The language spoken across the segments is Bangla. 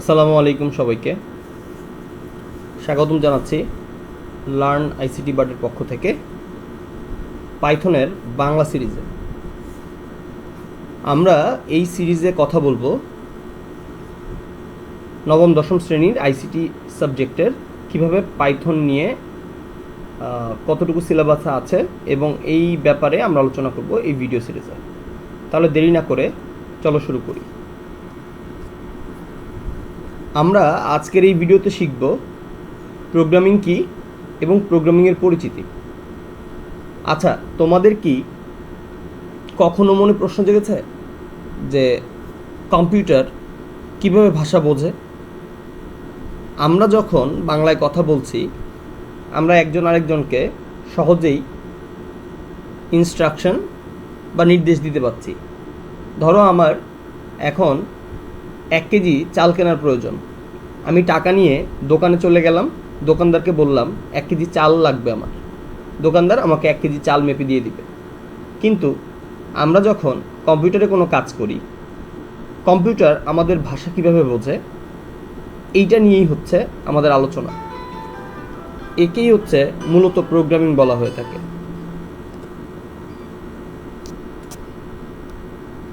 আসসালামু আলাইকুম সবাইকে। স্বাগতম জানাচ্ছি লার্ন আইসিটি বার্ডের পক্ষ থেকে পাইথনের বাংলা সিরিজে। আমরা এই সিরিজে কথা বলব নবম, দশম শ্রেণির আইসিটি সাবজেক্টের কীভাবে পাইথন নিয়ে কতটুকু সিলেবাস আছে এবং এই ব্যাপারে আমরা আলোচনা করব এই ভিডিও সিরিজে। তাহলে দেরি না করে চলো শুরু করি। আমরা আজকের এই ভিডিওতে শিখব প্রোগ্রামিং কি এবং প্রোগ্রামিংয়ের পরিচিতি। আচ্ছা তোমাদের কি কখনো মনে প্রশ্ন জেগেছে যে কম্পিউটার কীভাবে ভাষা বোঝে? আমরা যখন বাংলায় কথা বলছি, আমরা একজন আরেকজনকে সহজেই ইনস্ট্রাকশন বা নির্দেশ দিতে পারছি। ধরো আমার এখন এক কেজি চাল কেনার প্রয়োজন। আমি টাকা নিয়ে দোকানে চলে গেলাম, দোকানদারকে বললাম, এক কেজি চাল লাগবে আমার। দোকানদার আমাকে এক কেজি চাল মেপে দিয়ে দিবে। কিন্তু আমরা যখন কম্পিউটারে কোনো কাজ করি, কম্পিউটার আমাদের ভাষা কীভাবে বোঝে, এইটা নিয়েই হচ্ছে আমাদের আলোচনা। একেই হচ্ছে মূলত প্রোগ্রামিং বলা হয়ে থাকে।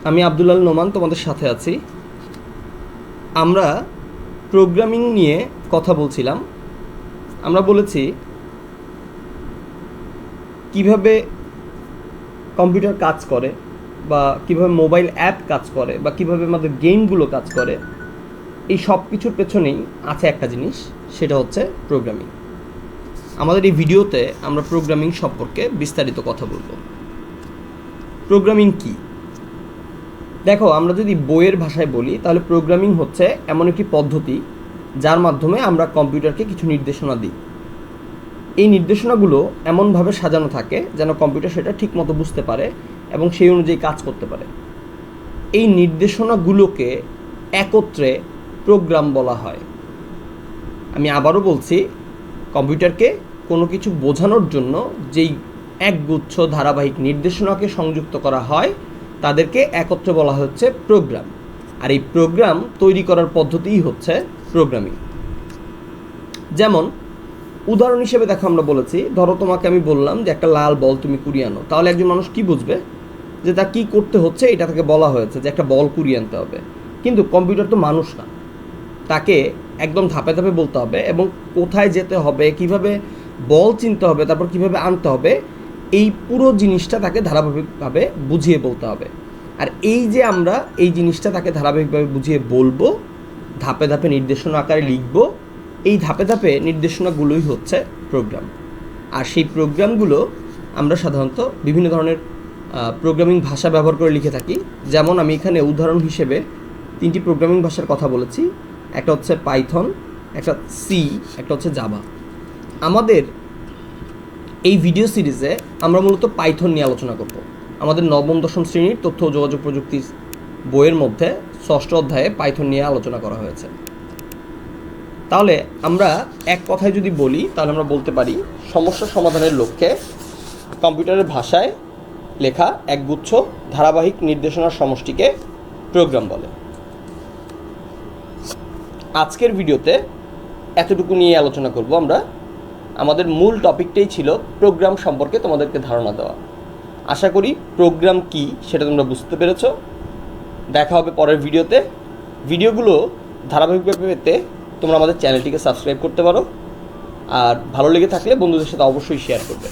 আমি আব্দুল্লাল নোমান তোমাদের সাথে আছি। আমরা প্রোগ্রামিং নিয়ে কথা বলছিলাম। আমরা বলেছি কীভাবে কম্পিউটার কাজ করে বা কীভাবে মোবাইল অ্যাপ কাজ করে বা কীভাবে আমাদের গেমগুলো কাজ করে, এই সব কিছুর পেছনেই আছে একটা জিনিস, সেটা হচ্ছে প্রোগ্রামিং আমাদের এই ভিডিওতে আমরা প্রোগ্রামিং সম্পর্কে বিস্তারিত কথা বলব। প্রোগ্রামিং কী? দেখো, আমরা যদি বইয়ের ভাষায় বলি, তাহলে প্রোগ্রামিং হচ্ছে এমন একটি পদ্ধতি যার মাধ্যমে আমরা কম্পিউটারকে কিছু নির্দেশনা দিই। এই নির্দেশনাগুলো এমনভাবে সাজানো থাকে যেন কম্পিউটার সেটা ঠিকমতো বুঝতে পারে এবং সেই অনুযায়ী কাজ করতে পারে। এই নির্দেশনাগুলোকে একত্রে প্রোগ্রাম বলা হয়। আমি আবারও বলছি, কম্পিউটারকে কোনো কিছু বোঝানোর জন্য যেই একগুচ্ছ ধারাবাহিক নির্দেশনাকে সংযুক্ত করা হয়, তাদেরকে একত্রে বলা হচ্ছে প্রোগ্রাম। আর এই প্রোগ্রাম তৈরি করার পদ্ধতিই হচ্ছে প্রোগ্রামিং যেমন, উদাহরণ হিসেবে দেখো আমরা বলেছি, ধরো তোমাকে আমি বললাম যে একটা লাল বল তুমি কুড়িয়ে আনো। তাহলে একজন মানুষ কি বুঝবে? যে তা কি করতে হচ্ছে, এটা তাকে বলা হয়েছে যে একটা বল কুড়িয়ে আনতে হবে। কিন্তু কম্পিউটার তো মানুষ না। তাকে একদম ধাপে ধাপে বলতে হবে এবং কোথায় যেতে হবে, কীভাবে বল চিনতে হবে, তারপর কীভাবে আনতে হবে, এই পুরো জিনিসটা তাকে ধারাবাহিকভাবে বুঝিয়ে বলতে হবে। আর এই যে আমরা এই জিনিসটা তাকে ধারাবাহিকভাবে বুঝিয়ে বলব ধাপে ধাপে নির্দেশনা আকারে লিখব। এই ধাপে ধাপে নির্দেশনাগুলোই হচ্ছে প্রোগ্রাম আর সেই প্রোগ্রামগুলো আমরা সাধারণত বিভিন্ন ধরনের প্রোগ্রামিং ভাষা ব্যবহার করে লিখে থাকি। যেমন আমি এখানে উদাহরণ হিসেবে তিনটি প্রোগ্রামিং ভাষার কথা বলেছি। একটা হচ্ছে পাইথন একটা সি একটা হচ্ছে জাভা আমাদের এই ভিডিও সিরিজে আমরা মূলত পাইথন নিয়ে আলোচনা করব। আমাদের নবম, দশম শ্রেণির তথ্য ও যোগাযোগ প্রযুক্তি বইয়ের মধ্যে ষষ্ঠ অধ্যায়ে পাইথন নিয়ে আলোচনা করা হয়েছে। তাহলে আমরা এক কথায় যদি বলি, তাহলে আমরা বলতে পারি, সমস্যা সমাধানের লক্ষ্যে কম্পিউটারের ভাষায় লেখা একগুচ্ছ ধারাবাহিক নির্দেশনার সমষ্টিকে প্রোগ্রাম বলে। আজকের ভিডিওতে এতটুকু নিয়ে আলোচনা করব আমরা। আমাদের মূল টপিকটাই ছিল প্রোগ্রাম সম্পর্কে তোমাদেরকে ধারণা দেওয়া। আশা করি প্রোগ্রাম কি সেটা তোমরা বুঝতে পেরেছ। দেখা হবে পরের ভিডিওতে। ভিডিওগুলো ধারাবাহিকভাবে পেতে তোমরা আমাদের চ্যানেলটিকে সাবস্ক্রাইব করতে পারো। আর ভালো লেগে থাকলে বন্ধুদের সাথে অবশ্যই শেয়ার করবে।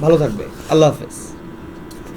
ভালো থাকবে। আল্লাহ হাফেজ।